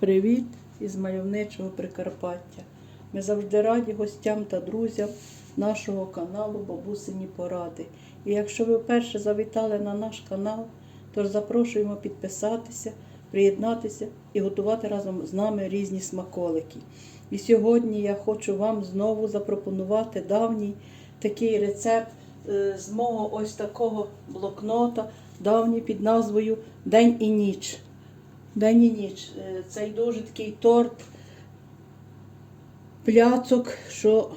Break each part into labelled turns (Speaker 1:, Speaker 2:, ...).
Speaker 1: Привіт із мальовничого Прикарпаття. Ми завжди раді гостям та друзям нашого каналу Бабусині Поради. І якщо ви вперше завітали на наш канал, то запрошуємо підписатися, приєднатися і готувати разом з нами різні смаколики. І сьогодні я хочу вам знову запропонувати давній такий рецепт е, з мого ось такого блокнота, давній під назвою День і ніч. День і ніч. Цей дуже такий торт, пляцок, що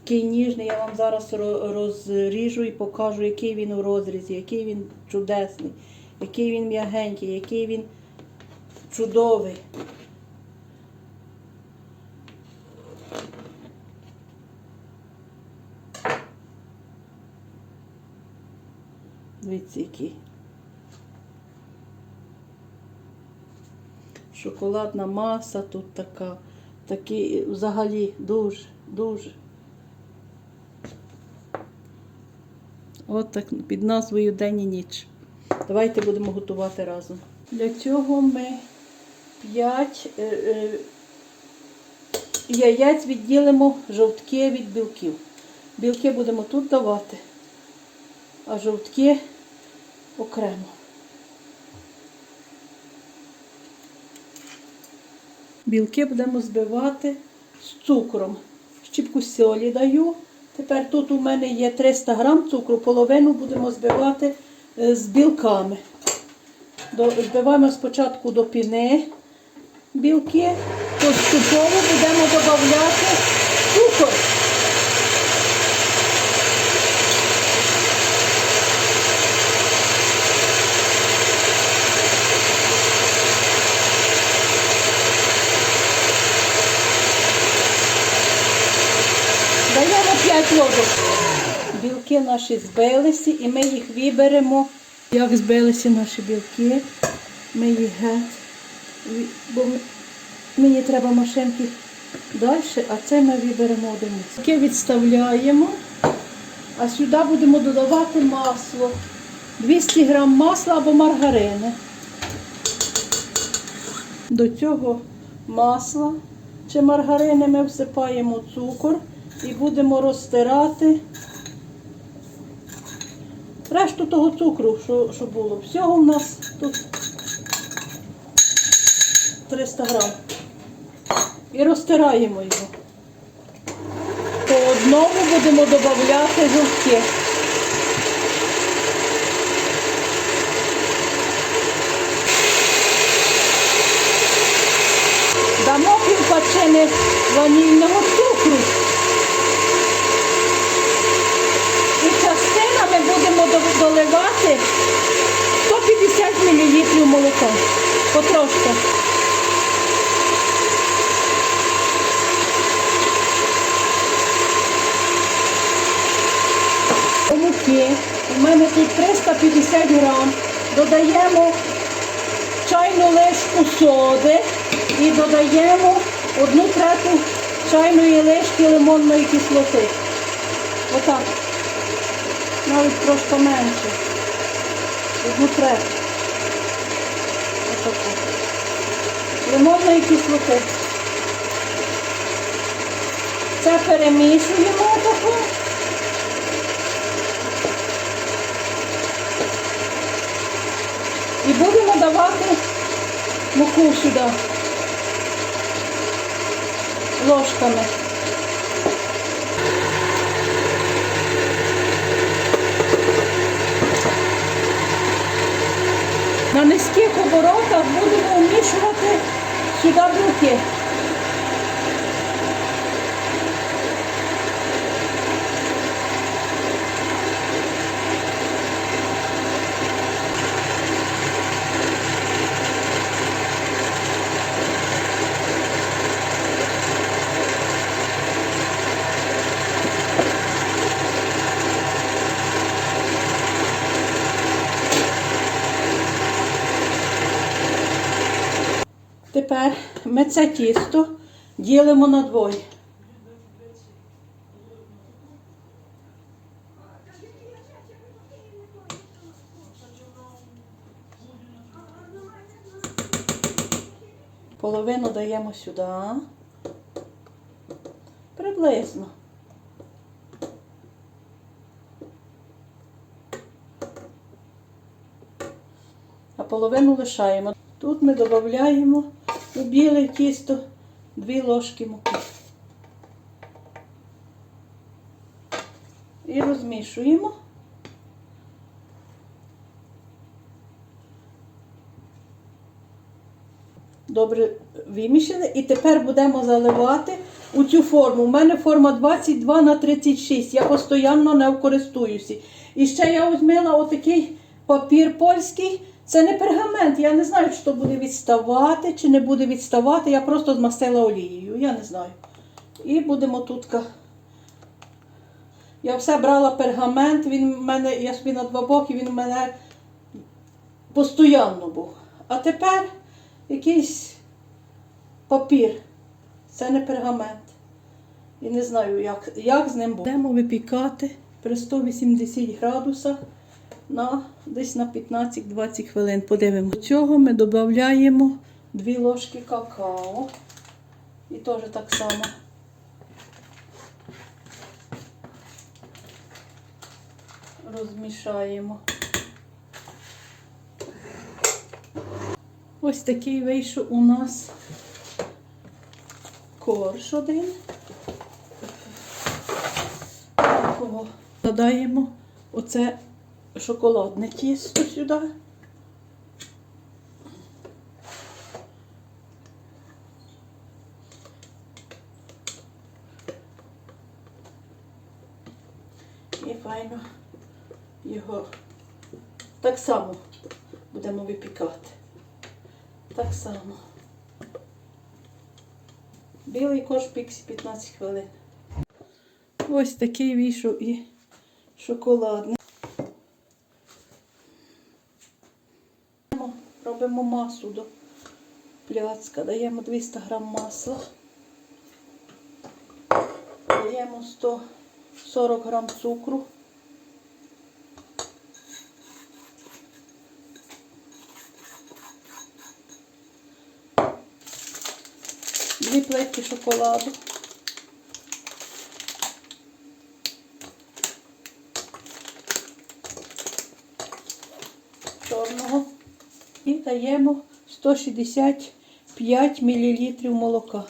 Speaker 1: такий ніжний. Я вам зараз розріжу і покажу, який він у розрізі, який він чудесний, який він м'ягенький, який він чудовий. Дивіться, який. Шоколадна маса тут така. Такий взагалі дуже, дуже. От так під назвою День і ніч. Давайте будемо готувати разом. Для цього ми 5 е, е, яєць відділимо жовтки від білків. Білки будемо тут давати, а жовтки окремо. Білки будемо збивати з цукром. Щіпку солі даю. Тепер тут у мене є 300 грам цукру, половину будемо збивати е, з білками. Збиваємо спочатку до піни білки, поступово будемо додавати цукор. Даємо 5 ложок. Білки наші збилися і ми їх виберемо. Як збилися наші білки, ми їх геть. Бо мені треба машинки далі, а це ми виберемо один. Білки відставляємо, а сюди будемо додавати масло. 200 грам масла або маргарини. До цього масла чи маргарини ми всипаємо цукор і будемо розтирати решту того цукру, що, що було. Всього в нас тут 300 грам. І розтираємо його. По одному будемо додавати жовтки. Дамо півпачини ванільного цукру. І частинами будемо до- доливати 150 мл молока. Потрошки. Муки. У мене тут 350 грам. Додаємо чайну ложку соди і додаємо одну трету чайної ложки лимонної кислоти. Отак. Навіть трошки менше. Одну трету. Отаку. Лимонної кислоти. Це перемішуємо отаку. І будемо давати муку сюди ложками. На низьких оборотах будемо вмішувати сюди білки. Тепер ми це тісто ділимо на двоє. Половину даємо сюди. Приблизно. А половину лишаємо. Тут ми додаємо у біле тісто 2 ложки муки. І розмішуємо. Добре вимішали. І тепер будемо заливати у цю форму. У мене форма 22 на 36. Я постійно не користуюся. І ще я візьмила отакий папір польський. Це не пергамент. Я не знаю, то буде відставати, чи не буде відставати. Я просто змастила олією. Я не знаю. І будемо тут. Я все брала пергамент, він в мене, я собі на два боки, він в мене постійно був. А тепер якийсь папір. Це не пергамент. І не знаю, як, як з ним буде. Будемо випікати при 180 градусах на, десь на 15-20 хвилин. Подивимося. До цього ми додаємо 2 ложки какао. І теж так само. Розмішаємо. Ось такий вийшов у нас корж один. Такого. Додаємо оце шоколадне тісто сюди. І файно його так само будемо випікати. Так само. Білий корж піксі 15 хвилин. Ось такий вийшов і шоколадний. Робимо масу до пляцка. Даємо 200 грам масла. Даємо 140 грам цукру. Дві плитки шоколаду. Чорного. І даємо 165 мл молока.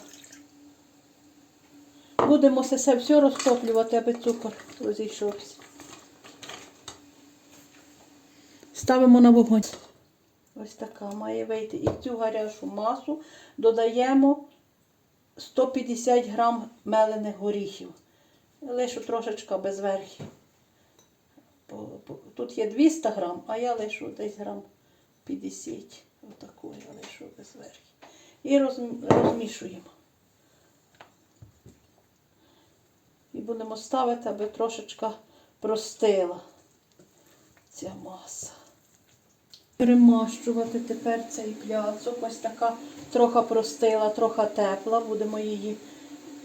Speaker 1: Будемо все, все розтоплювати, аби цукор розійшовся. Ставимо на вогонь. Ось така має вийти. І в цю гарячу масу додаємо 150 грам мелених горіхів. Лишу трошечка без верхів. Тут є 200 грам, а я лишу десь грам 50. Отаку я лишу без. І розмішуємо. І будемо ставити, аби трошечка простила ця маса. Перемащувати тепер цей пляцок. Ось така трохи простила, трохи тепла. Будемо її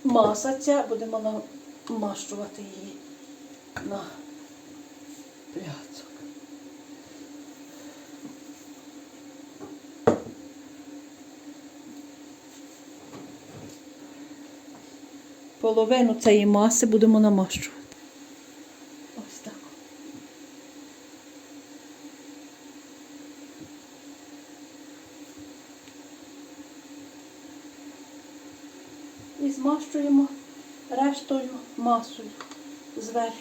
Speaker 1: маса ця, будемо намащувати її на пляцок. Половину цієї маси будемо намащувати. Ось так. І змащуємо рештою масою зверху.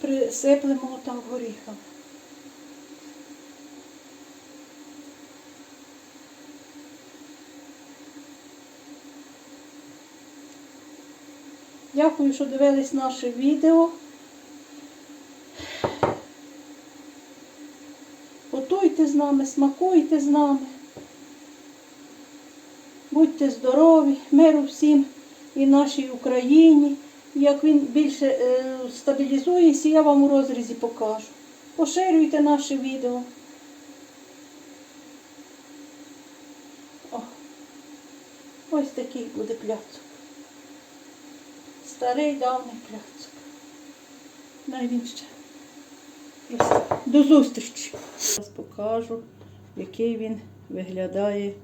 Speaker 1: Присиплемо там горіхом. Дякую, що дивились наше відео. Готуйте з нами, смакуйте з нами. Будьте здорові, миру всім і нашій Україні. Як він більше е, стабілізується, я вам у розрізі покажу. Поширюйте наше відео. Ось такий буде пляцок. Старий давний пляцок. Най він ще. До зустрічі. Зараз покажу, який він виглядає.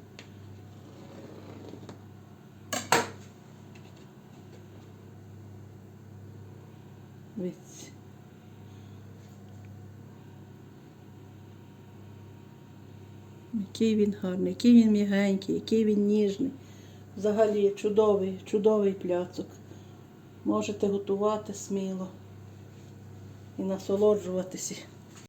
Speaker 1: Який він гарний, який він м'ягенький, який він ніжний. Взагалі чудовий, чудовий пляцок. Можете готувати сміло і насолоджуватися